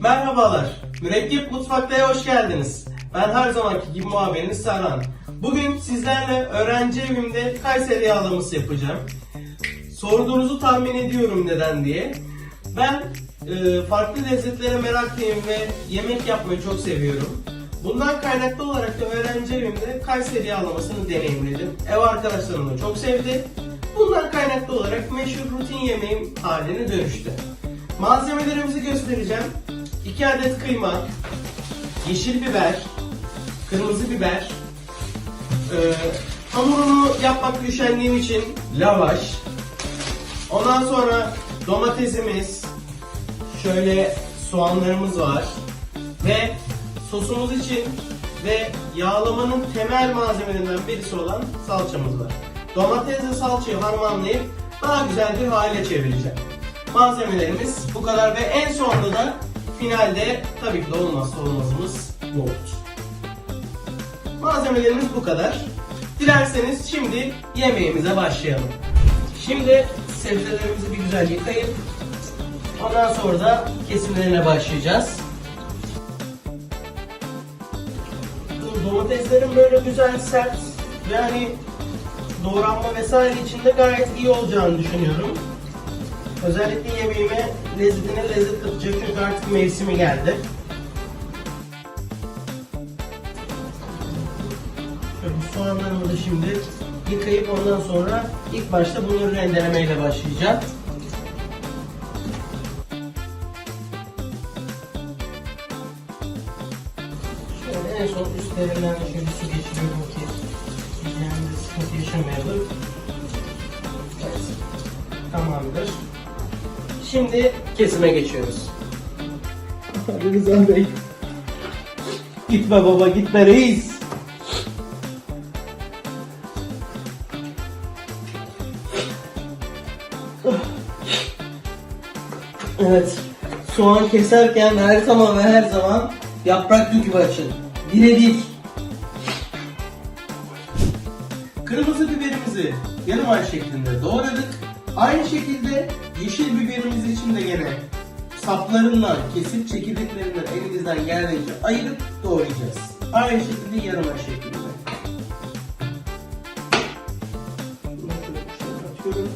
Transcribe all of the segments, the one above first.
Merhabalar, Mürekkep Mutfakta'ya hoş geldiniz. Ben her zamanki gibi muhabiriniz Serhan. Bugün sizlerle öğrenci evimde Kayseri yağlaması yapacağım. Sorduğunuzu tahmin ediyorum neden diye. Ben e, farklı lezzetlere meraklıyım ve yemek yapmayı çok seviyorum. Bundan kaynaklı olarak da öğrenci evimde Kayseri yağlamasını deneyimledim. Ev arkadaşlarım da çok sevdi. Bundan kaynaklı olarak meşhur rutin yemeğim haline dönüştü. Malzemelerimizi göstereceğim. 2 adet kıyma, yeşil biber, kırmızı biber, e, hamurunu yapmak üşendiğim için lavaş, ondan sonra domatesimiz, şöyle soğanlarımız var ve sosumuz için ve yağlamanın temel malzemelerinden birisi olan salçamız var. Domatesle salçayı harmanlayıp daha güzel bir hale çevireceğim. Malzemelerimiz bu kadar ve en sonunda da finalde tabii ki de olmazsa olmazımız yoğurt. Malzemelerimiz bu kadar. Dilerseniz şimdi yemeğimize başlayalım. Şimdi sebzelerimizi bir güzel yıkayıp ondan sonra da kesimlerine başlayacağız. Domateslerin böyle güzel sert ve hani doğranma vesaire içinde gayet iyi olacağını düşünüyorum. Özellikle yemeğime lezzetine lezzet katacak çünkü artık mevsimi geldi. Şöyle soğanlarımı da şimdi yıkayıp ondan sonra ilk başta bunları rendelemeyle başlayacağım. Şöyle en son üstlerinden de şöyle Şimdi kesime geçiyoruz. Hadi Rıza Bey. Gitme baba gitme reis. Evet. Soğan keserken her zaman ve her zaman yaprak gibi açın. Birebir. Kırmızı biberimizi yarım ay şeklinde doğradık. Aynı şekilde yeşil biberimiz için de gene saplarından kesip çekirdeklerinden elimizden geldiğince ayırıp doğrayacağız. Aynı şekilde yarım ay şeklinde. Atıyorum.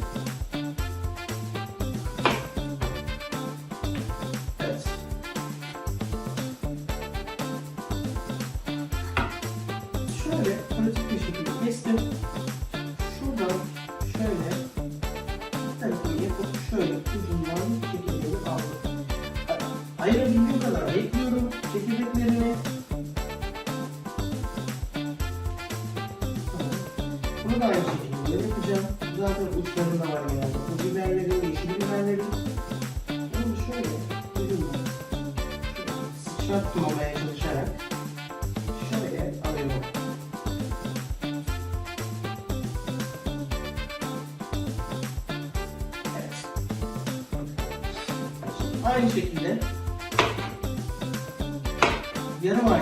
Zaten uçlarında var genelde. Bu biberlerin, yeşil biberlerin. Bunu şöyle ucundan şöyle sıçratmamaya çalışarak şöyle alıyorum. Evet. Aynı şekilde yarım ay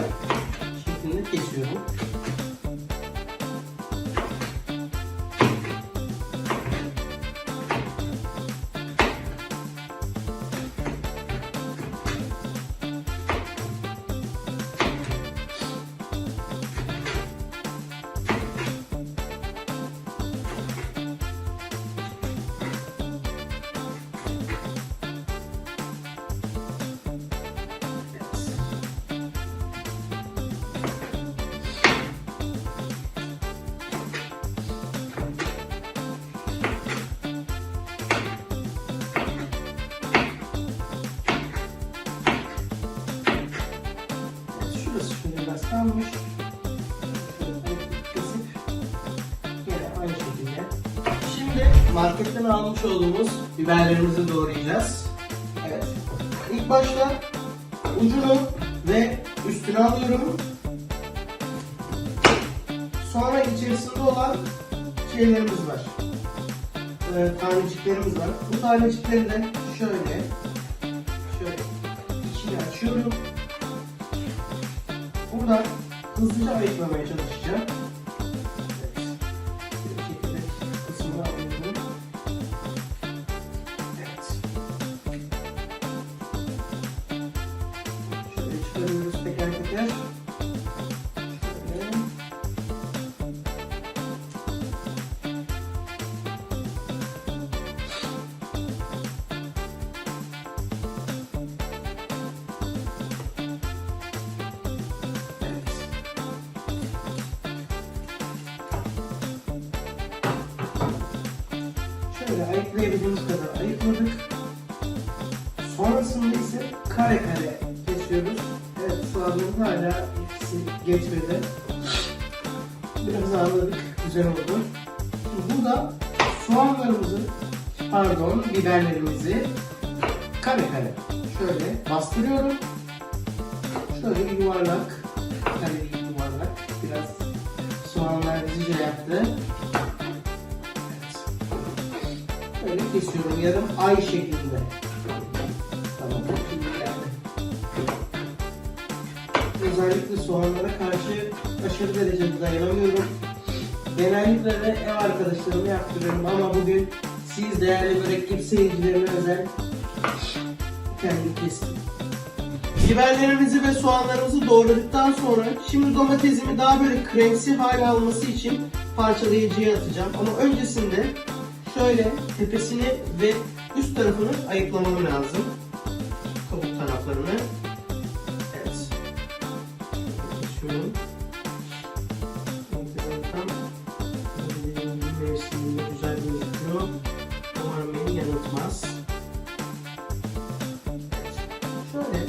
şekilde. Şimdi marketten almış olduğumuz biberlerimizi doğrayacağız. Evet. İlk başta ucunu ve üstünü alıyorum. Sonra içerisinde olan şeylerimiz var. Ee, taneciklerimiz var. Bu tanecikleri de şöyle şöyle içine açıyorum. Buradan hızlıca ayıklamaya çalışacağım. Ayıklayabildiğimiz kadar ayıkladık. Sonrasında ise kare kare kesiyoruz. Evet soğanların hala ikisi geçmedi. Biraz ağladık. Güzel oldu. Şimdi burada soğanlarımızı pardon biberlerimizi kare kare şöyle bastırıyorum. Şöyle bir yuvarlak kesiyorum yarım ay şeklinde. Tamam. Özellikle soğanlara karşı aşırı derecede dayanamıyorum. Genellikle de ev arkadaşlarıma yaptırıyorum ama bugün siz değerli mürekkep seyircilerine özel kendim kestim. Biberlerimizi ve soğanlarımızı doğradıktan sonra şimdi domatesimi daha böyle kremsi hale alması için parçalayıcıya atacağım. Ama öncesinde şöyle tepesini ve üst tarafını ayıklamam lazım. Kabuk taraflarını. Evet. Mevsiminde güzel gözüküyor. Umarım beni yanıltmaz. Şöyle.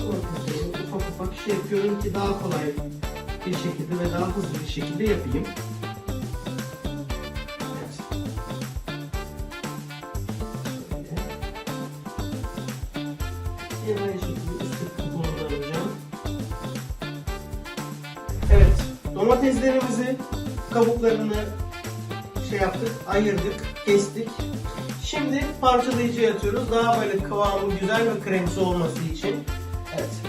Domatesleri ufak ufak şey yapıyorum ki daha kolay bir şekilde ve daha hızlı bir şekilde yapayım. Evet. Şekilde üst kabuğunu da alacağım. Evet, domateslerimizi kabuklarını şey yaptık, ayırdık, kestik. Şimdi parçalayıcıya atıyoruz. Daha böyle kıvamı güzel ve kremsi olması için. Evet.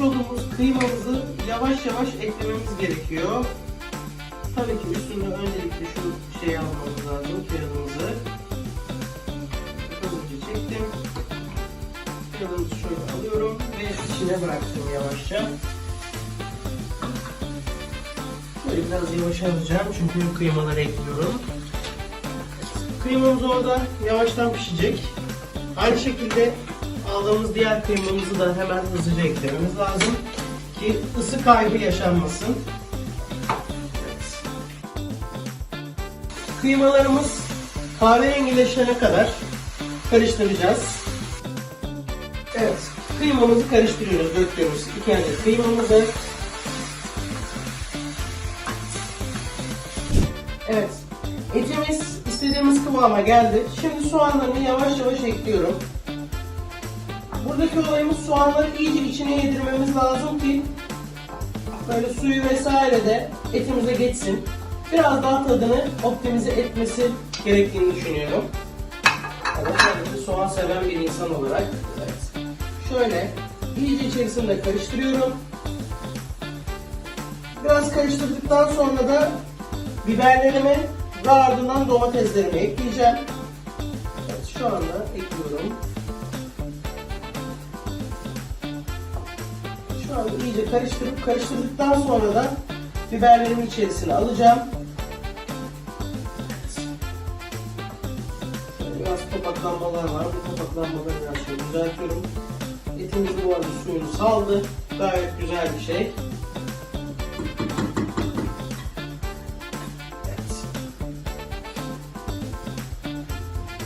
Olduğumuz kıymamızı yavaş yavaş eklememiz gerekiyor. Tabii ki üstünde öncelikle şu şeyi almamız lazım, kağıdımızı. Hızlıca çektim. Kağıdımızı şöyle alıyorum ve içine bıraktım yavaşça. Şöyle biraz yavaş alacağım çünkü kıymaları ekliyorum. Kıymamız orada yavaştan pişecek. Aynı şekilde aldığımız diğer kıymamızı da hemen hızlıca eklememiz lazım ki ısı kaybı yaşanmasın. Evet. Kıymalarımız kahverengileşene kadar karıştıracağız. Evet, kıymamızı karıştırıyoruz, döktüğümüz iki adet kıymamızı. Evet, etimiz istediğimiz kıvama geldi. Şimdi soğanlarını yavaş yavaş ekliyorum. Buradaki olayımız soğanları iyice içine yedirmemiz lazım ki böyle suyu vesaire de etimize geçsin. Biraz daha tadını optimize etmesi gerektiğini düşünüyorum. Ama tabii soğan seven bir insan olarak evet. Şöyle iyice içerisinde karıştırıyorum. Biraz karıştırdıktan sonra da biberlerimi ve ardından domateslerimi ekleyeceğim. Evet, şu anda ekliyorum. İyice karıştırıp karıştırdıktan sonra da biberlerimi içerisine alacağım. Biraz topaklanmalar var. Bu topaklanmaları biraz şöyle düzeltiyorum. Etimiz bu arada suyunu saldı. Gayet güzel bir şey.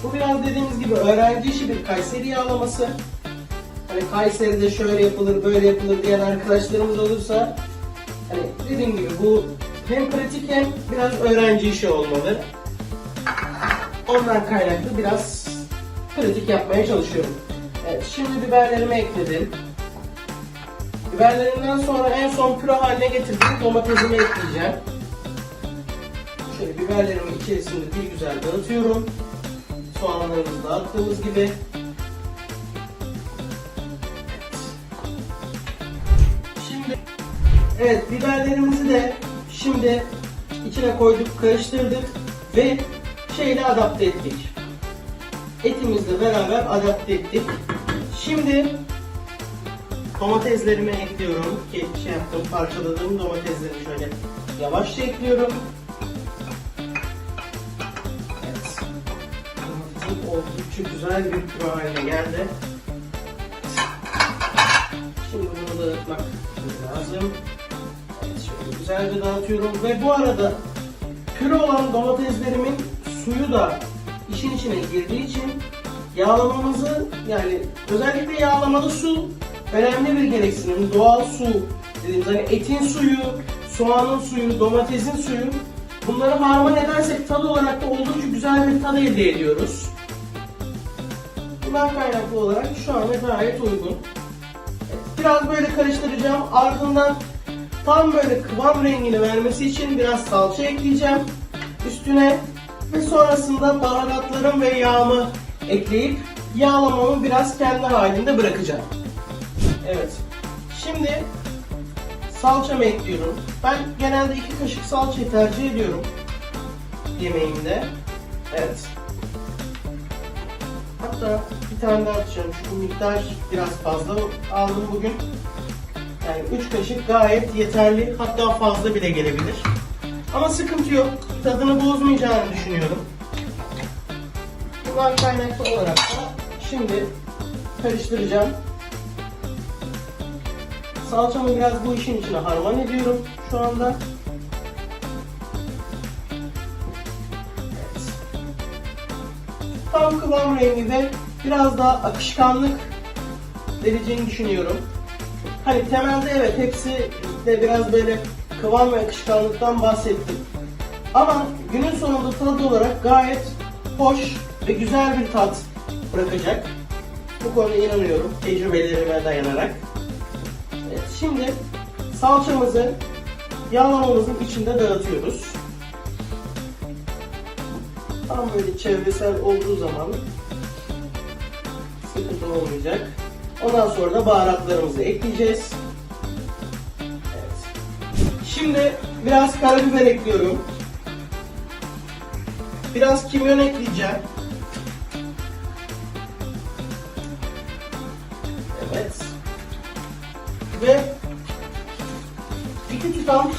Bu biraz dediğimiz gibi öğrenci işi bir Kayseri yağlaması. Hani Kayseri'de şöyle yapılır, böyle yapılır diyen arkadaşlarımız olursa hani dediğim gibi bu hem pratik hem biraz öğrenci işi olmalı. Ondan kaynaklı biraz pratik yapmaya çalışıyorum. Evet, şimdi biberlerimi ekledim. Biberlerimden sonra en son püre haline getirdiğim domatesimi ekleyeceğim. Şöyle biberlerimi içerisinde bir güzel dağıtıyorum. Soğanlarımızı dağıttığımız gibi. Evet biberlerimizi de şimdi içine koyduk, karıştırdık ve şeyle adapte ettik. Etimizle beraber adapte ettik. Şimdi domateslerimi ekliyorum. Ki şey yaptım, parçaladığım domateslerimi şöyle yavaşça ekliyorum. Evet. Domatesim oldukça güzel bir püre haline geldi. Şimdi bunu dağıtmak lazım. Güzelce dağıtıyorum ve bu arada püre olan domateslerimin suyu da işin içine girdiği için yağlamamızı yani özellikle yağlamalı su önemli bir gereksinim. Doğal su dediğimiz hani etin suyu, soğanın suyu, domatesin suyu bunları harman edersek tad olarak da oldukça güzel bir tad elde ediyoruz. Bundan kaynaklı olarak şu anda gayet uygun. Biraz böyle karıştıracağım. Ardından tam böyle kıvam rengini vermesi için biraz salça ekleyeceğim. Üstüne ve sonrasında baharatlarım ve yağımı ekleyip yağlamamı biraz kendi halinde bırakacağım. Evet. Şimdi salçamı ekliyorum. Ben genelde iki kaşık salçayı tercih ediyorum yemeğimde. Evet. Hatta bir tane daha atacağım. Şu miktar biraz fazla aldım bugün. Yani 3 kaşık gayet yeterli. Hatta fazla bile gelebilir. Ama sıkıntı yok. Tadını bozmayacağını düşünüyorum. Bundan kaynaklı olarak da şimdi karıştıracağım. Salçamı biraz bu işin içine harman ediyorum şu anda. Evet. Tam kıvam rengi ve biraz daha akışkanlık vereceğini düşünüyorum. Hani temelde evet hepsi de biraz böyle kıvam ve akışkanlıktan bahsettim. Ama günün sonunda tadı olarak gayet hoş ve güzel bir tat bırakacak. Bu konuda inanıyorum tecrübelerime dayanarak. Evet, şimdi salçamızı yağlamamızın içinde dağıtıyoruz. Tam böyle çevresel olduğu zaman sıkıntı olmayacak. Ondan sonra da baharatlarımızı ekleyeceğiz. Evet. Şimdi biraz karabiber ekliyorum. Biraz kimyon ekleyeceğim. Evet. Ve iki tutam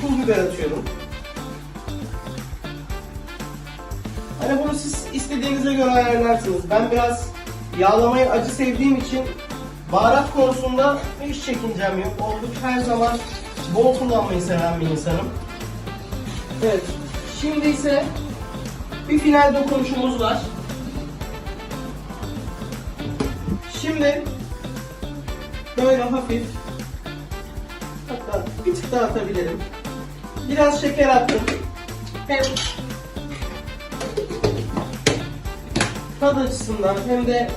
pul biber atıyorum. Hani bunu siz istediğinize göre ayarlarsınız. Ben biraz yağlamayı acı sevdiğim için baharat konusunda hiç çekincem yok. Oldukça her zaman bol kullanmayı seven bir insanım. Evet. Şimdi ise bir final dokunuşumuz var. Şimdi böyle hafif hatta bir tık daha atabilirim. Biraz şeker attım. Hem tad açısından hem de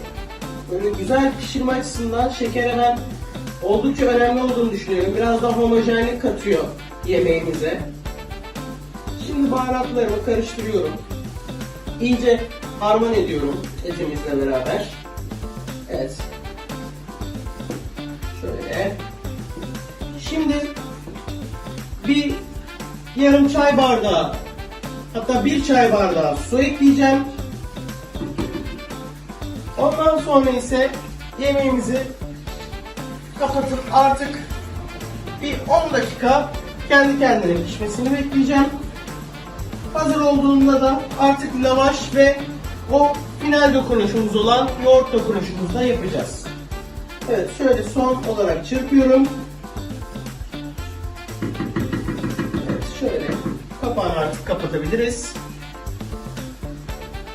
böyle güzel pişirme açısından şeker ben oldukça önemli olduğunu düşünüyorum. Biraz daha homojenlik katıyor yemeğimize. Şimdi baharatlarımı karıştırıyorum. İyice harman ediyorum etimizle beraber. Evet. Şöyle. Şimdi bir yarım çay bardağı hatta bir çay bardağı su ekleyeceğim. Ondan sonra ise yemeğimizi kapatıp artık bir 10 dakika kendi kendine pişmesini bekleyeceğim. Hazır olduğunda da artık lavaş ve o final dokunuşumuz olan yoğurt dokunuşumuzu da yapacağız. Evet şöyle son olarak çırpıyorum. Evet şöyle kapağını artık kapatabiliriz.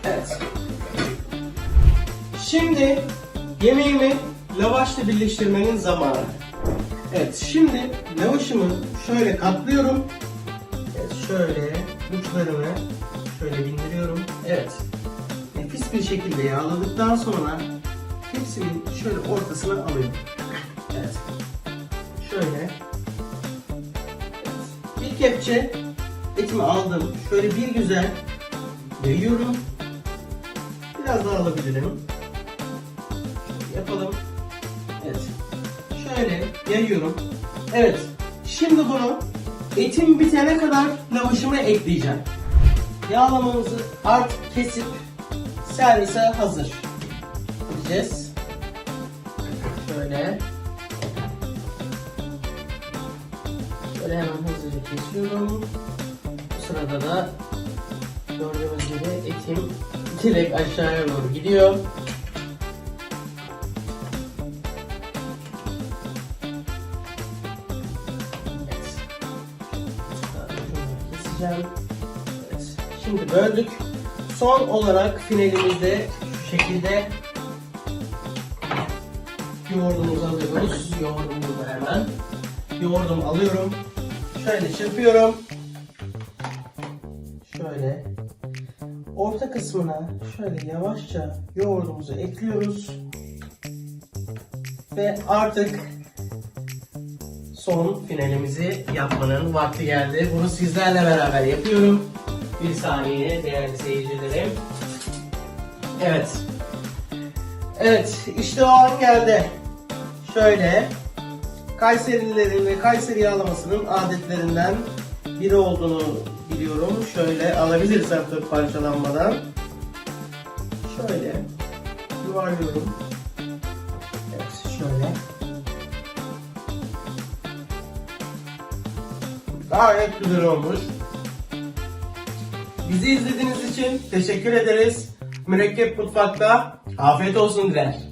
Evet. Şimdi yemeğimi lavaşla birleştirmenin zamanı. Evet şimdi lavaşımı şöyle katlıyorum. Evet şöyle uçlarını şöyle bindiriyorum. Evet. Nefis bir şekilde yağladıktan sonra hepsinin şöyle ortasına alıyorum. Evet. Şöyle. Evet. Bir kepçe etimi aldım. Şöyle bir güzel yayıyorum. Biraz daha alabilirim. yayıyorum. Evet. Şimdi bunu etim bitene kadar lavaşıma ekleyeceğim. Yağlamamızı artık kesip servise hazır. Gideceğiz. Şöyle. Şöyle hemen hızlıca kesiyorum. Bu sırada da gördüğünüz gibi etim direkt aşağıya doğru gidiyor. Böldük. Son olarak finalimizde şu şekilde yoğurdumuzu alıyoruz. Yoğurdum burada hemen. Yoğurdumu alıyorum. Şöyle çırpıyorum. Şöyle. Orta kısmına şöyle yavaşça yoğurdumuzu ekliyoruz. Ve artık son finalimizi yapmanın vakti geldi. Bunu sizlerle beraber yapıyorum. Bir saniye değerli seyircilerim. Evet. Evet, işte o an geldi. Şöyle Kayserililerin ve Kayseri yağlamasının adetlerinden biri olduğunu biliyorum. Şöyle alabilirsem tabii parçalanmadan. Şöyle yuvarlıyorum. Evet, şöyle. Gayet güzel olmuş. Bizi izlediğiniz için teşekkür ederiz. Mürekkep Mutfak'ta afiyet olsun diler.